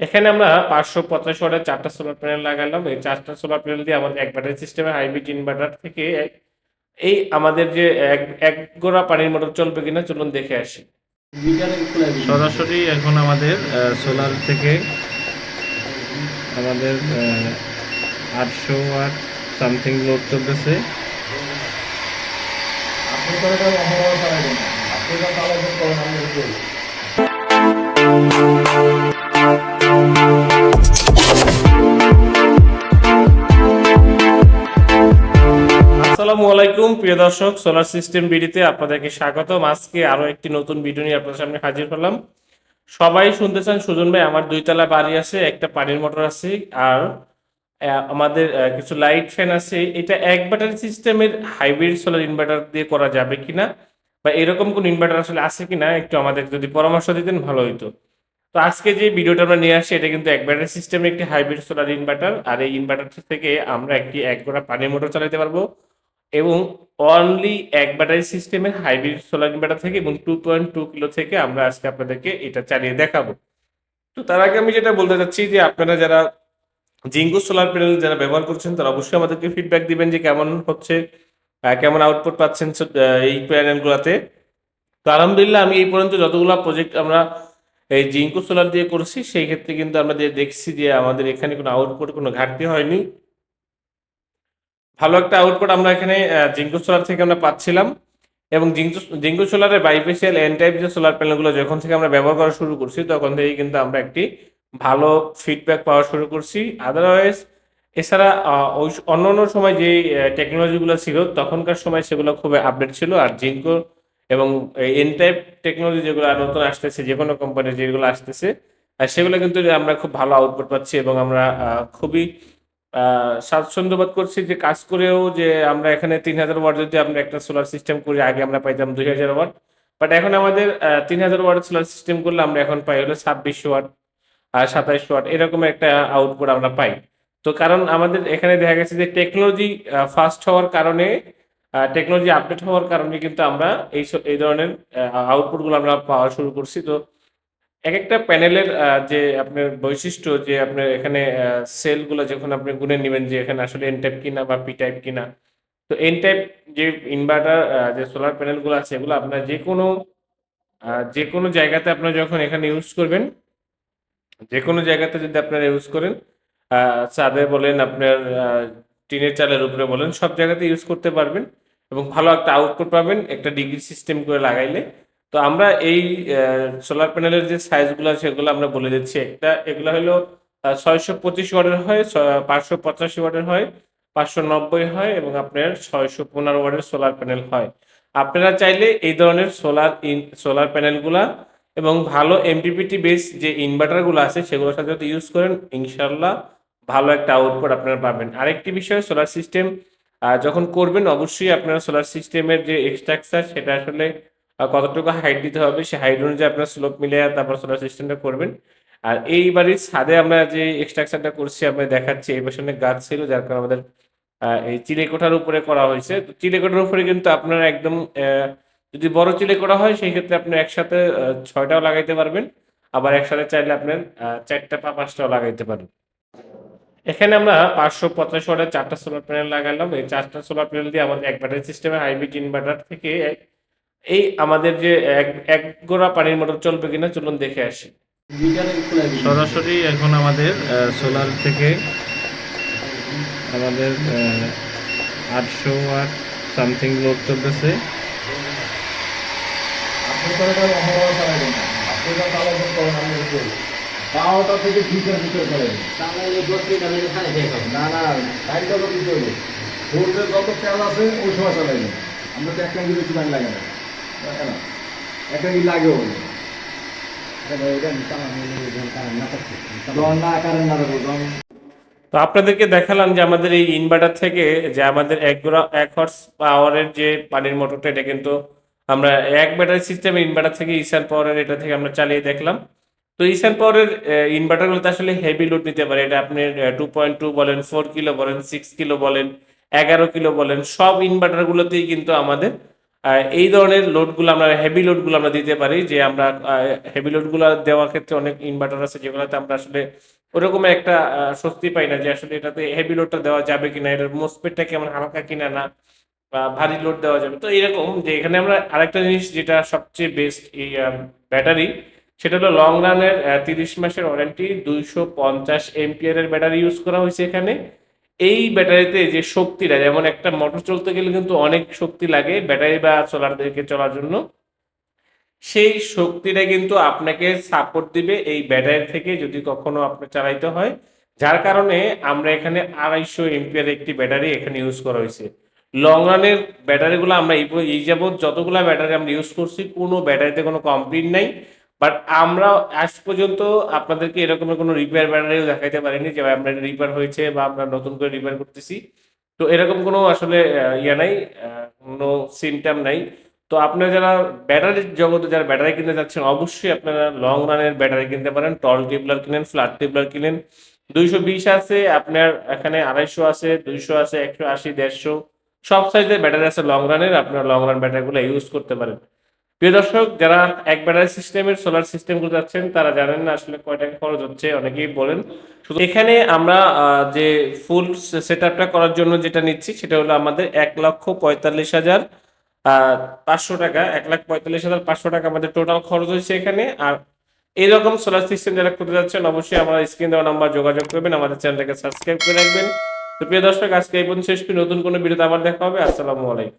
এখানে আমরা পাঁচশো পঞ্চাশ ওয়াটের চারটা সোলার প্যানেল লাগালাম। এই চারটা সোলার প্যানেল দিয়ে আমাদের এক ব্যাটারি সিস্টেমে হাইব্রিড ইনভার্টার থেকে এই আমাদের যে এক এক গোড়া পানির মোটর চলবে কিনা চলুন দেখে আসি। সরাসরি এখন আমাদের সোলার থেকে আমাদের আটশো ওয়াট সামথিং লোড চলতেছে। আপনি আসসালামু আলাইকুম, প্রিয় দর্শক সোলার সিস্টেম বিডিতে আপনাদেরকে স্বাগতম। আজকে আরও একটি নতুন ভিডিও নিয়ে আপনাদের সামনে হাজির হলাম। সবাই শুনতে চান সুজন ভাই, আমার দুইতলা বাড়ি আছে, একটা পানির মোটর আছে, আর আমাদের কিছু লাইট ফ্যান আছে। এটা এক ব্যাটারি সিস্টেমের হাইব্রিড সোলার ইনভার্টার দিয়ে করা যাবে কিনা? বা এরকম কোন ইনভার্টার আসলে আছে কিনা? একটু আমাদের যদি পরামর্শ দিতেন, ভালো হইতো। তো আজকে যে ভিডিওটা আমরা নিয়ে আসি, এটা কিন্তু এক ব্যাটারি সিস্টেমের একটি হাইব্রিড সোলার ইনভার্টার আর এই ইনভার্টার থেকে আমরা একটি এক গোড়া পানির মোটর চালাতে পারব। এবং অনলি এক ব্যাটারি সিস্টেমের হাইব্রিড সোলার ইনভার্টার থেকে এবং টু পয়েন্ট টু কিলো থেকে আমরা আজকে আপনাদেরকে এটা চালিয়ে দেখাবো। তো তার আগে আমি যেটা বলতে চাচ্ছি যে আপনারা যারা জিঙ্কো সোলার প্যানেল যারা ব্যবহার করছেন, তারা অবশ্যই আমাদেরকে ফিডব্যাক দিবেন যে কেমন হচ্ছে কেমন আউটপুট পাচ্ছেন এই প্যানেলগুলোতে তো আলহামদুলিল্লাহ আমি এই পর্যন্ত যতগুলো প্রজেক্ট আমরা এই জিঙ্কো সোলার দিয়ে করছি, সেই ক্ষেত্রে কিন্তু আমরা দেখছি যে আমাদের এখানে কোনো আউটপুট কোনো ঘাটতি হয়নি। ভালো একটা আউটপুট আমরা এখানে জিঙ্কো সোলার থেকে আমরা পাচ্ছিলাম। এবং জিঙ্কো সোলারের বাইফেসিয়াল এন টাইপ যে সোলার প্যানেলগুলো যখন থেকে আমরা ব্যবহার করা শুরু করছি, তখন থেকেই কিন্তু আমরা একটি ভালো ফিডব্যাক পাওয়া শুরু করছি। আদারওয়াইজ এছাড়া ওই অন্য অন্য সময় যে টেকনোলজিগুলো ছিল, তখনকার সময় সেগুলো খুব আপডেট ছিল। আর জিঙ্কো এবং এন টাইপ টেকনোলজি যেগুলো নতুন আসতেছে, যে কোনো কোম্পানির যেগুলো আসতেছে সেগুলো কিন্তু আমরা খুব ভালো আউটপুট পাচ্ছি এবং আমরা খুবই আহ, স্বাচ্ছন্দ্য করছি যে কাজ করেও যে আমরা এখানে তিন হাজার ওয়াট যদি আমরা একটা সোলার সিস্টেম করি আগে আমরা পাইতাম দুই হাজার ওয়াট বাট এখন আমাদের তিন হাজার ওয়াট সোলার সিস্টেম করলে আমরা এখন পাই হলো ছাব্বিশ ওয়াট আর সাতাইশ ওয়াট এরকম একটা আউটপুট আমরা পাই। তো কারণ আমাদের এখানে দেখা গেছে যে টেকনোলজি ফাস্ট হওয়ার কারণে টেকনোলজি আপডেট হওয়ার কারণে কিন্তু আমরা এই এই ধরনের আউটপুটগুলো আমরা পাওয়া শুরু করছি। তো এক একটা প্যানেলের যে আপনার বৈশিষ্ট্য, যে আপনার এখানে সেলগুলো যখন আপনি গুনে নেবেন যে এখানে আসলে এন টাইপ কিনা বা পি টাইপ কিনা, তো এন টাইপ যে ইনভার্টার যে সোলার প্যানেলগুলো আছে, এগুলো আপনার যে কোনো যে কোনো জায়গাতে আপনার যখন এখানে ইউজ করবেন যে কোনো জায়গাতে যদি আপনারা ইউজ করেন ছাদে বলেন আপনার টিনের চালের উপরে বলেন, সব জায়গাতে ইউজ করতে পারবেন এবং ভালো একটা আউটপুট পাবেন, একটা ডিগ্রি সিস্টেম করে লাগাইলে। তো আমরা এই সোলার প্যানেলের যে সাইজগুলো সেগুলো আমরা বলে দিচ্ছি। একটা, এগুলো হলো ছয়শো পঁচিশ ওয়াটের হয় পাঁচশো পঁচাশি ওয়াটের হয়, পাঁচশো নব্বই হয় এবং আপনার ছয়শো পনেরো ওয়াটের সোলার প্যানেল হয়। আপনারা চাইলে এই ধরনের সোলার ইন সোলার প্যানেলগুলা এবং ভালো এমপিপিটি বেস যে ইনভার্টারগুলো আছে, সেগুলোর সাথে যদি ইউজ করেন ইনশাল্লাহ ভালো একটা আউটপুট আপনারা পাবেন। আরেকটি বিষয় সোলার সিস্টেম যখন করবেন, অবশ্যই আপনার সোলার সিস্টেমের যে স্ট্রাকচার সেটা আসলে কতটুকু হাইট দিতে হবে, সেই হাইট অনুযায়ী আপনার স্লোপ মিলে তারপর সোলার সিস্টেমটা করবেন। আর এই বাড়ির ছাদে আমরা যে স্ট্রাকচারটা করছি আমরা দেখাচ্ছি, এই পেছনে গাছ ছিল, যার কারণে আমাদের এই চিলেকোঠার উপরে করা হয়েছে। চিলেকোঠার উপরে কিন্তু আপনারা একদম যদি বড় চিলে করা হয়, সেই ক্ষেত্রে আপনি একসাথে ছয়টাও লাগাইতে পারবেন। আবার একসাথে চাইলে আপনার চারটা বা পাঁচটাও লাগাইতে পারবেন। এখানে আমরা পাঁচশো পঞ্চাশ ওয়াটের চারটা সোলার প্যানেল লাগালাম। এই চারটা সোলার প্যানেল দিয়ে আমাদের এক ব্যাটারি সিস্টেমে হাইব্রিড ইনভার্টার থেকে এই আমাদের যে এক এক গোড়া পানির মোটর চলবে কিনা চলুন দেখে আসি। সরাসরি এখন আমাদের সোলার থেকে আমাদের আটশো ওয়াট সামথিং লোড চলতেছে। বারোটা থেকে ভিতরে না না তো যত তেল আছে ওই সময় আমরা তো একটা বেশি টাইম লাগে না তো আপনাদেরকে দেখালাম যে আমাদের এই ইনভার্টার থেকে যে আমাদের এক এক হর্স পাওয়ারের যে পানির মোটরটা, এটা কিন্তু আমরা এক ব্যাটারি সিস্টেমের ইনভার্টার থেকে ইসান পাওয়ারের এটা থেকে আমরা চালিয়ে দেখলাম। তো ইসান পাওয়ারের ইনভার্টারগুলোতে আসলে হেভি লোড নিতে পারে। এটা আপনি টু পয়েন্ট টু বলেন ফোর কিলো বলেন সিক্স কিলো বলেন, এগারো কিলো বলেন, সব ইনভার্টারগুলোতেই কিন্তু আমাদের এই ধরনের লোডগুলো আমরা হেভি লোডগুলো আমরা দিতে পারি, যে আমরা হেভি লোডগুলো দেওয়ার ক্ষেত্রে অনেক ইনভার্টার আছে যেগুলোতে আমরা আসলে ওরকম একটা স্বস্তি পাই না যে আসলে এটাতে হেভি লোডটা দেওয়া যাবে কিনা, এটার মোসপেটটা কেমন, হালকা কিনা না, বা ভারী লোড দেওয়া যাবে। তো এরকম যে এখানে আমরা আরেকটা জিনিস যেটা সবচেয়ে বেস্ট এই ব্যাটারি সেটা হলো লং রানের তিরিশ মাসের ওয়ারেন্টি দুইশো পঞ্চাশ এমপিয়ারের ব্যাটারি ইউজ করা হয়েছে এখানে। এই ব্যাটারিতে যে শক্তিটা, যেমন একটা মোটর চলতে গেলে কিন্তু অনেক শক্তি লাগে ব্যাটারি বা সোলার দিকে চলার জন্য, সেই শক্তিটা কিন্তু আপনাকে সাপোর্ট দিবে এই ব্যাটারি থেকে যদি কখনো আপনার চালাইতে হয়। যার কারণে আমরা এখানে আড়াইশো এমপিয়ার একটি ব্যাটারি এখানে ইউজ করা হয়েছে। লং রানের ব্যাটারিগুলো আমরা এই যাবৎ যতগুলো ব্যাটারি আমরা ইউজ করছি, কোনো ব্যাটারিতে কোনো কমপ্লেন নাই। বাট আমরা আজ পর্যন্ত আপনাদেরকে এরকমের কোনো রিপেয়ার ব্যাটারিও দেখাইতে পারিনি যে, আমরা রিপেয়ার হয়েছে বা আমরা নতুন করে রিপেয়ার করতেছি। তো এরকম কোনো আসলে ইয়ে নাই কোনো সিমটাম নাই। তো আপনারা যারা ব্যাটারির জগতে যারা ব্যাটারি কিনতে যাচ্ছেন, অবশ্যই আপনারা লং রানের ব্যাটারি কিনতে পারেন। টল টিউবলার কিনেন ফ্ল্যাট টিউবলার কিনেন। দুইশো বিশ আছে, আপনার এখানে আড়াইশো আছে, দুইশো আছে, একশো আশি, দেড়শো। সব সাইজের ব্যাটারি আছে লং রানের আপনারা লং রান ব্যাটারিগুলো ইউজ করতে পারেন। প্রিয় দর্শক, যারা এক ব্যাটারি সিস্টেমের সোলার সিস্টেমগুলো যাচ্ছেন, তারা জানেন না আসলে কয় টাকা খরচ হচ্ছে, অনেকেই বলেন। শুধু এখানে আমরা যে ফুল সেট করার জন্য যেটা নিচ্ছি, সেটা হলো আমাদের এক লক্ষ পঁয়তাল্লিশ হাজার পাঁচশো টাকা, এক লাখ পঁয়তাল্লিশ হাজার পাঁচশো টাকা আমাদের টোটাল খরচ হয়েছে এখানে। আর এইরকম সোলার সিস্টেম যারা করতে যাচ্ছেন, অবশ্যই আমরা স্ক্রিন দেওয়া নাম্বার যোগাযোগ করবেন, আমাদের চ্যানেলটাকে সাবস্ক্রাইব করে রাখবেন। তো প্রিয় দর্শক, আজকে এই পর্যন্ত শেষ নতুন কোনো ভিডিওতে আবার দেখা হবে। আসসালামু আলাইকুম।